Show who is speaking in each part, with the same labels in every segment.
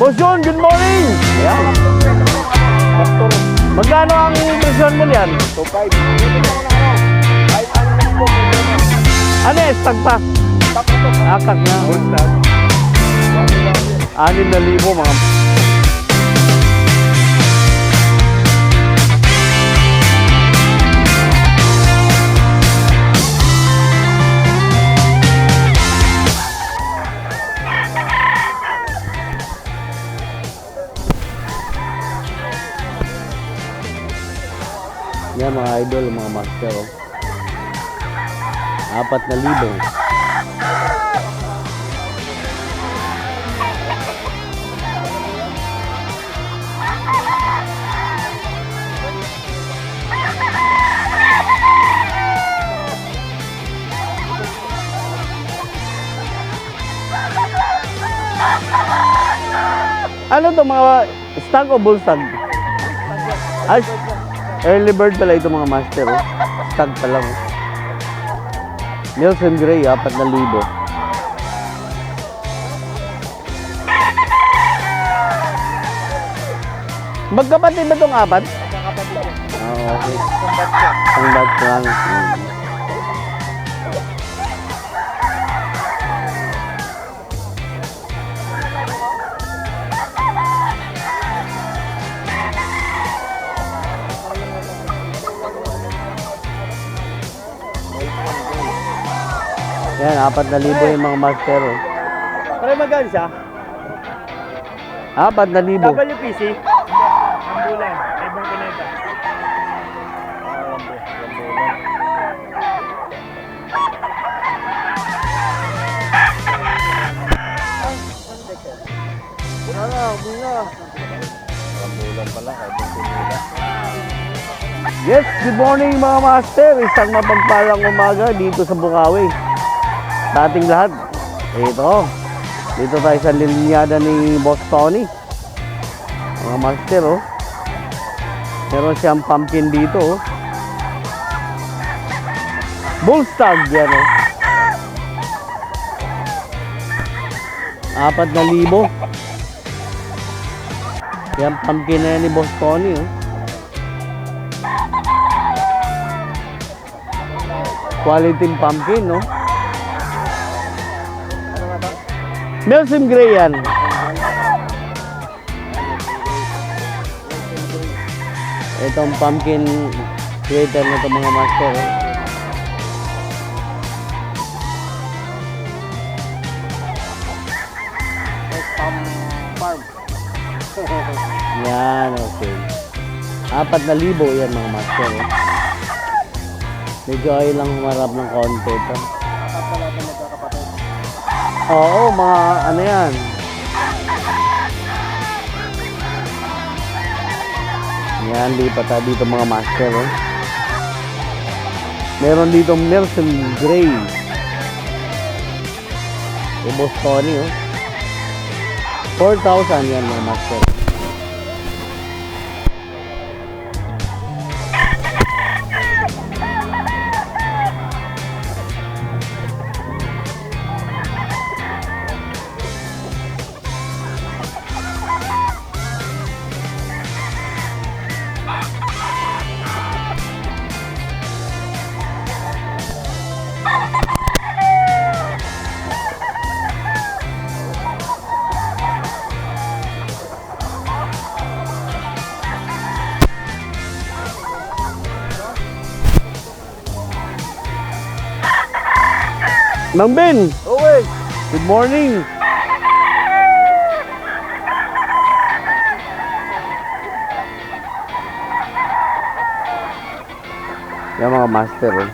Speaker 1: Boss John, good morning! Ayan. Magkano ang presyon mo niyan?
Speaker 2: 2.5.
Speaker 1: Ano eh, stag pa? Akak na. Anim na libo mga... Yan mga idol, mga master. Oh. Apat na libo. Ano to mga stag o bull stag? Ay, early bird pala ito mga master. Oh. Stag pa lang. Oh. Nielsen Gray, apat na libo. Magkapatid ba itong apat? Ah, okay. Ang batch lang. Hmm. Yan, apat na libo yung mga master. Oh.
Speaker 2: Pare magaan siya?
Speaker 1: Apat na libo.
Speaker 2: WPC? Ang bulan. Ibang pineta. Wala, bunga. Ang bulan pala, ibang pineta.
Speaker 1: Yes, good morning mga master. Isang mapagpalang umaga dito sa Bukawi. Sa ating lahat. Ito. Dito tayo sa lilinyada ni Boss Tony. Mga master, oh. Meron siyang pumpkin dito, oh. Bullstag yan, oh. Apat na libo. Yan pumpkin na yan ni Boss Tony, oh. Quality pumpkin, no? Melsim Gray yan. Itong pumpkin creator na itong mga master. eh. Yan, okay. Apat na libo yan mga master. eh. Medyo ay lang humarap ng konti ito. Oo, mga ano yan. Yan, lipat tayo dito mga master. Oh. Meron dito Nelson Gray. E Bostoni, oh. 4,000 yan mga master. Mang Ben,
Speaker 2: Uwe!
Speaker 1: good morning. Yan mga master oh.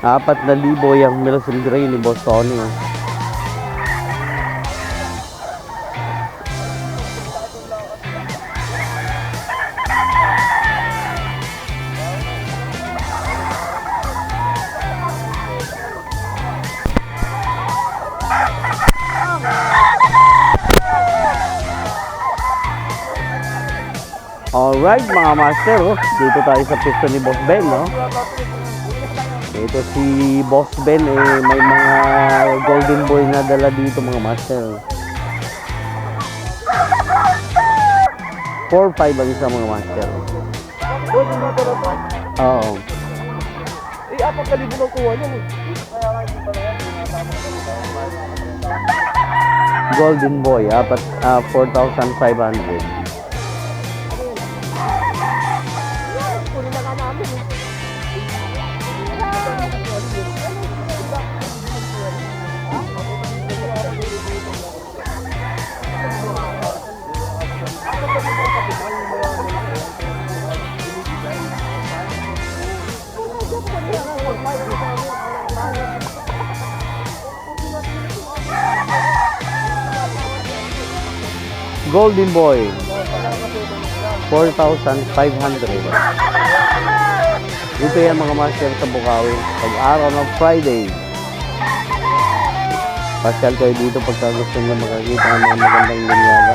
Speaker 1: Apat na libo yung Milson Gray ni Boss Tony mga master, oh. dito tayo sa pista ni Boss Ben. Oh. No? Ito si Boss Ben, eh, may mga golden boy na dala dito mga master. 4-5 ang isa mga master.
Speaker 2: Golden boy pala pa?
Speaker 1: Oo.
Speaker 2: Eh, apat kalibo ng kuha niya. Eh.
Speaker 1: Golden boy, apat, ah,
Speaker 2: uh, 4,500.
Speaker 1: Golden Boy. 4,500. Dito yan mga master sa Bukawi. Pag-araw ng Friday. Pasyal kayo dito pagka gusto nyo makakita ng mga magandang linyada.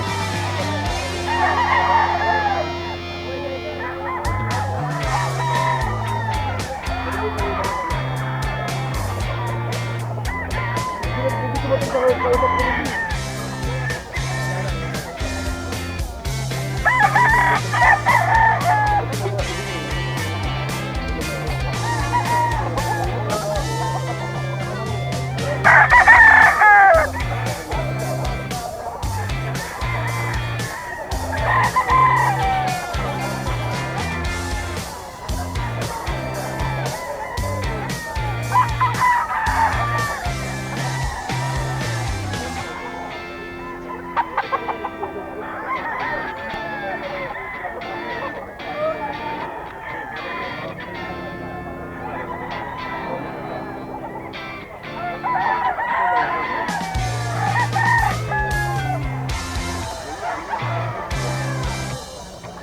Speaker 1: Thank you.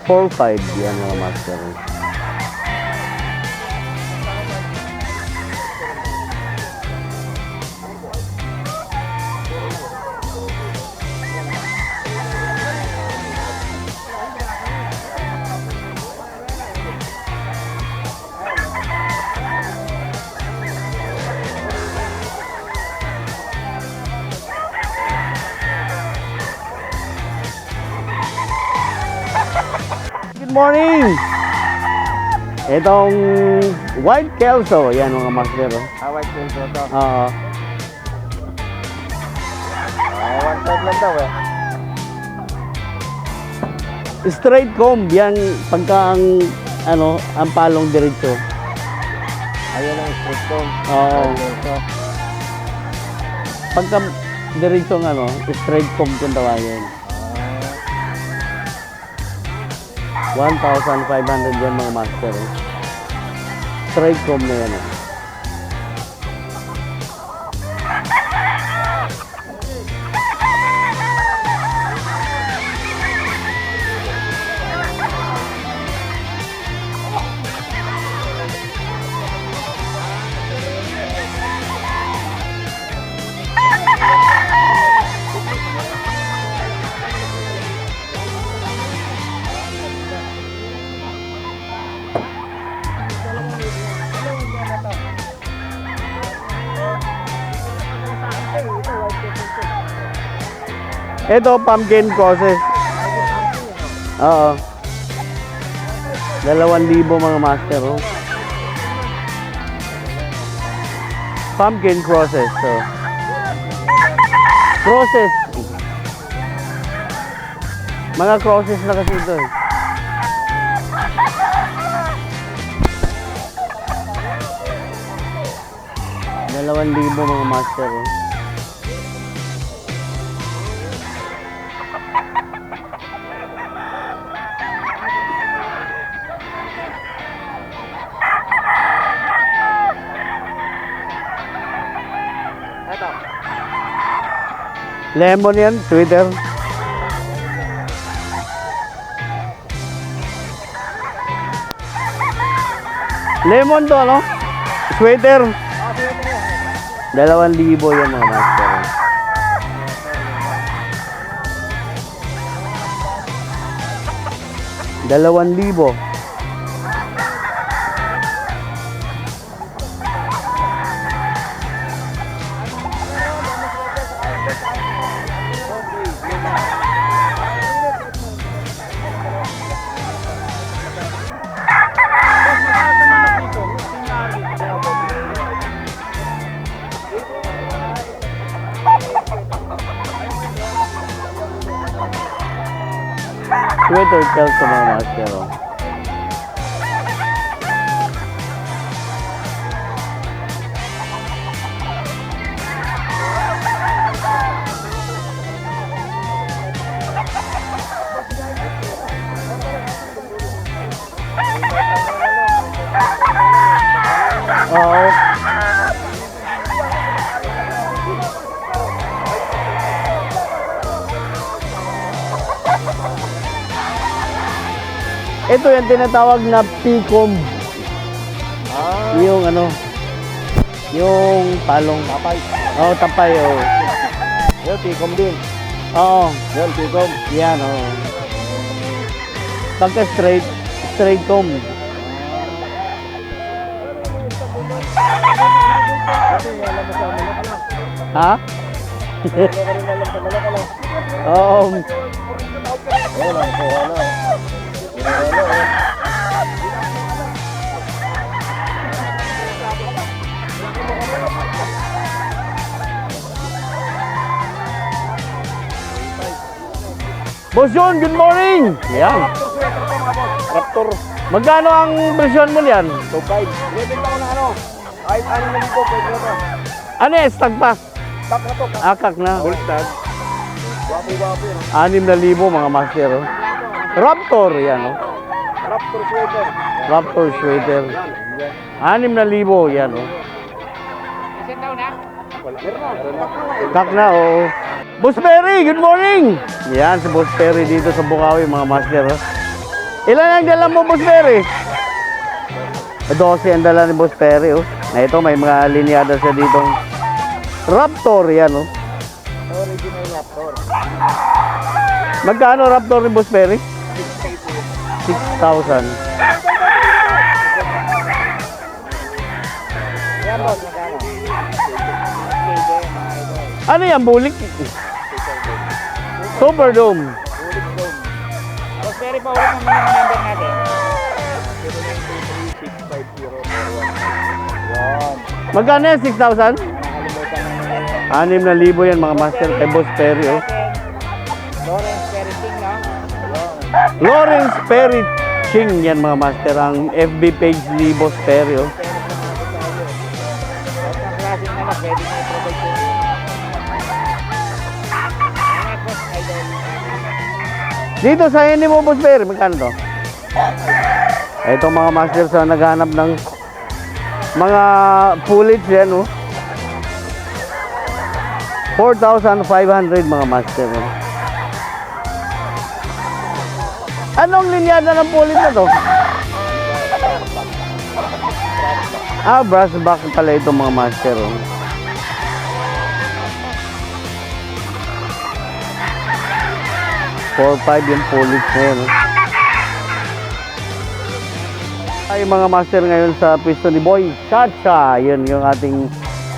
Speaker 1: 4-5 yan mga master. Morning! Itong White Kelso, yan mga master. oh.
Speaker 2: Ah, white gold to.
Speaker 1: Oo.
Speaker 2: Ah, one time lang daw eh.
Speaker 1: straight comb, yan pagka ang, ano, ang palong diretso.
Speaker 2: Ayun ang sport ko.
Speaker 1: Oo. Pagka diretso ng ano, straight comb kung tawagin. 1,500 yan mga master. oh. Straight comb na yan. oh. Ito, pumpkin process. Oo. Dalawang libo mga master. Oh. Pumpkin process. So. Process. Mga crosses na kasi ito eh. Dalawang libo mga master. Oh. Lemon yan, Twitter. Lemon to, ano? Sweater. Dalawang libo yan mga master. Dalawang libo. Sweater tail to mga master. Oh. Oo. Ito yung tinatawag na Picom.
Speaker 2: Ah,
Speaker 1: Yung ano, yung palong.
Speaker 2: tapay.
Speaker 1: Oo, tapay, oo.
Speaker 2: Yan, tikom din.
Speaker 1: Oo,
Speaker 2: Yan, tikom.
Speaker 1: yan, oo. Pagka straight, straight
Speaker 2: lang.
Speaker 1: Ha? Oo.
Speaker 2: Ayun, ang kuha na.
Speaker 1: Boss John, good morning! Yan.
Speaker 2: Raptor.
Speaker 1: Magkano ang presyon mo yan?
Speaker 2: 2.5. Ibenta ko na ano. Kahit ano na dito, pwede na to.
Speaker 1: Ano eh, stag pa?
Speaker 2: Stock na to.
Speaker 1: Akak na.
Speaker 2: Full stag. Wapo-wapo yun.
Speaker 1: Anim na libo mga master. oh. Raptor, yan. Oh.
Speaker 2: Raptor sweater.
Speaker 1: Raptor sweater. Anim na libo, yan. Oh.
Speaker 2: Wala. Meron na.
Speaker 1: Kak na, oo. Boss Perry, good morning! Yan, si Boss Perry dito sa Bukawi, mga master. oh. Ilan ang dala mo, Boss Perry? 12 ang dala ni Boss Perry, oh. Na ito, may mga linyada siya ditong Raptor, yan, oh.
Speaker 2: Original Raptor.
Speaker 1: Magkano Raptor ni Boss Perry? 6,000.
Speaker 2: Yan boss, magkano?
Speaker 1: Ano yan, bulik? Superdome.
Speaker 3: Perry, pa ulit naman yung number natin.
Speaker 2: 793-650-41. Yan.
Speaker 1: Magkano yan, 6,000?
Speaker 2: Nakalimutan na nila.
Speaker 1: Anim na libo yan, mga master, kay Boss Perry, oh.
Speaker 3: Lawrence Perry
Speaker 1: Ching yan mga master ang FB page ni Boss Perry oh. Dito sa hindi mo Boss Perry, magkano to? Ito mga master sa naghanap ng mga pullets yan oh. 4,500 mga master oh. Anong linyada ng pullet na to? Ah, brass back pala ito mga master oh. Four five yung pullets na oh. Ay mga master ngayon sa pwesto ni Boy Chacha. Yan yung ating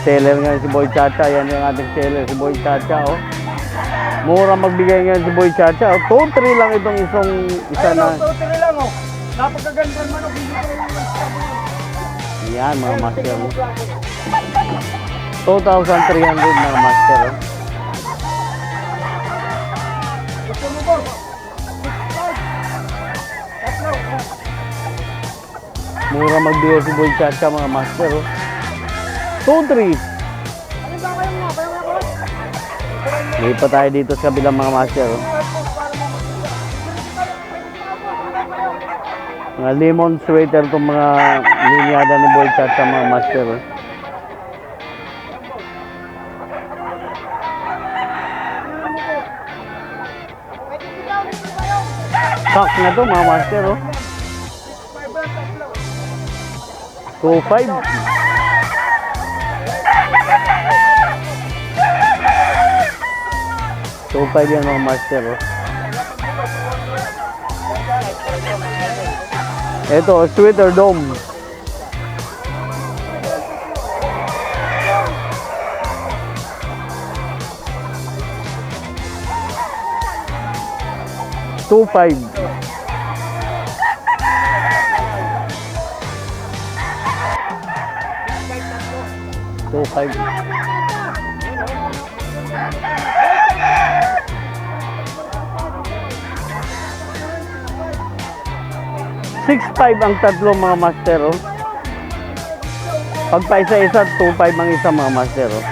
Speaker 1: seller ngayon si Boy Chacha. Yan yung ating seller si Boy Chacha. Oh. Mura magbigay ngayon si Boy Chacha. Oh. 2-3 lang itong isang isa na.
Speaker 2: Totally lang oh. Napakaganda naman oh.
Speaker 1: Yan mga master. oh. 2,300 mga master. Oh.
Speaker 2: Gusto mo? Tatlo.
Speaker 1: Mura magbigay si Boy Chacha mga master. Oh. 2-3. Lipat tayo dito sa kabilang mga master. Oh. Mga lemon sweater itong mga linyada ni Boy Chacha mga master. Oh. Stock na to mga master. Oh. 2.5. Two five yan mga master. Oh. Ito, sweater dome. Two five. Two five. 6.5 ang tatlo mga master, oh. Pag pa isa-isa, 2.5 ang isa mga master, oh.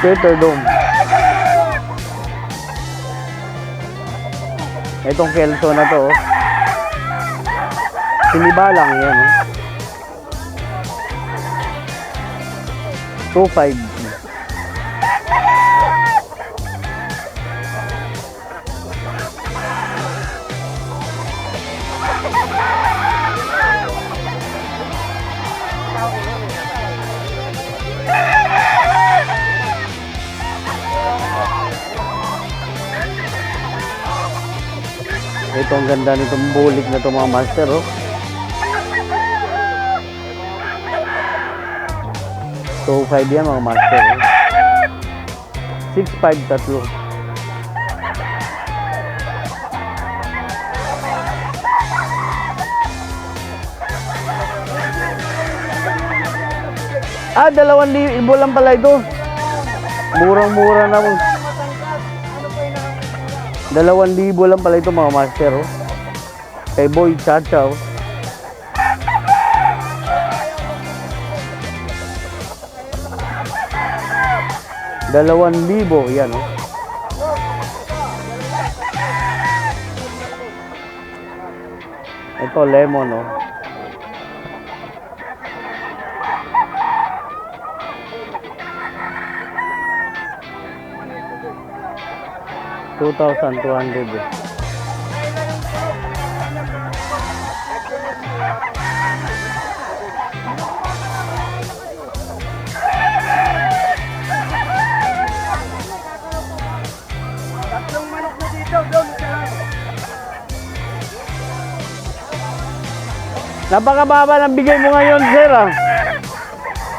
Speaker 1: Theater Dome. Itong Kelso na to, oh. Sinibalang yan, oh. 2.5. Ito ang ganda nitong bulik na to mga master, oh. So, 5 yan mga master. Eh. 6-5 tatlo. Ah, dalawang libo lang pala ito. Murang-mura na mo. Dalawang libo lang pala ito mga master. Oh. Kay Boy Chacha. Oh. Dalawang libo, yan oh. Ito lemon oh.
Speaker 2: 2,200 eh.
Speaker 1: Napakababa ng bigay mo ngayon, sir. Ah.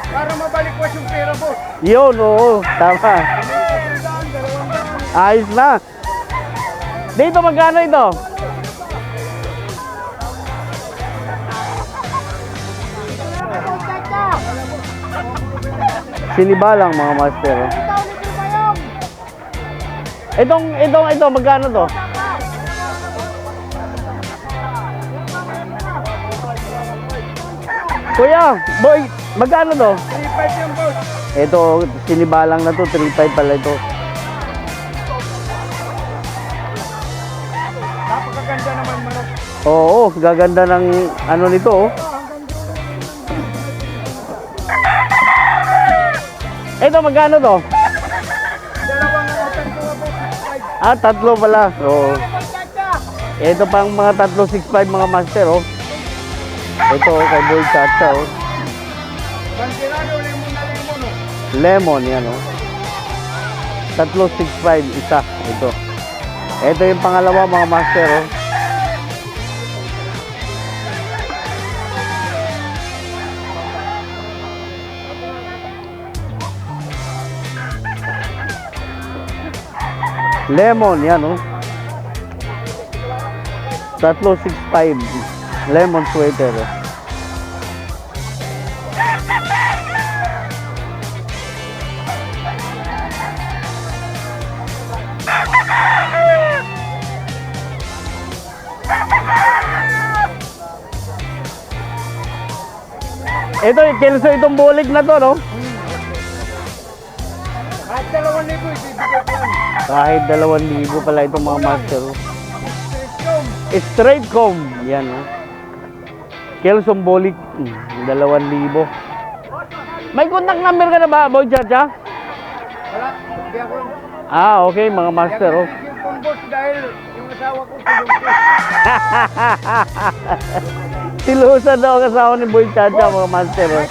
Speaker 2: Para mabalik ko yung pera, boss.
Speaker 1: Yun, oo. Tama. Ayos na. Dito magkano ito? Sinibalang mga master. oh. Itong, itong, ito, magkano to? Kuya, boy, magkano to?
Speaker 2: 3-5 yan, boss.
Speaker 1: Ito, sinibalang na to, 3.5 pala ito. Oo, gaganda ng ano nito oh. Ito, magkano to?
Speaker 2: Dalawang otan ko, boss. 5.
Speaker 1: Ah, tatlo pala. Oo. Ito pang mga tatlo, 6.5 mga master, oh. Ito, oh, kay Boy Chacha, oh.
Speaker 2: Lemon,
Speaker 1: yan, oh. Tatlo, 6.5, isa. Ito. Ito yung pangalawa, mga master, oh. Lemon, yan, oh. Tatlo, 6.5. Lemon sweater, oh. Ito, kelso itong bulik na to, no?
Speaker 2: Libo, ibibigay ko.
Speaker 1: Kahit dalawang libo pala itong mga master. oh.
Speaker 2: Straight
Speaker 1: comb. Yan, oh. Kelson Bolik. mm, Dalawang libo. May contact number ka na ba, Boy Chacha?
Speaker 2: Wala, hindi ako.
Speaker 1: Ah, okay, mga master, oh.
Speaker 2: Dahil yung asawa ko, tulog ko.
Speaker 1: Silusan daw ang asawa ni Boy Chacha, mga master, oh.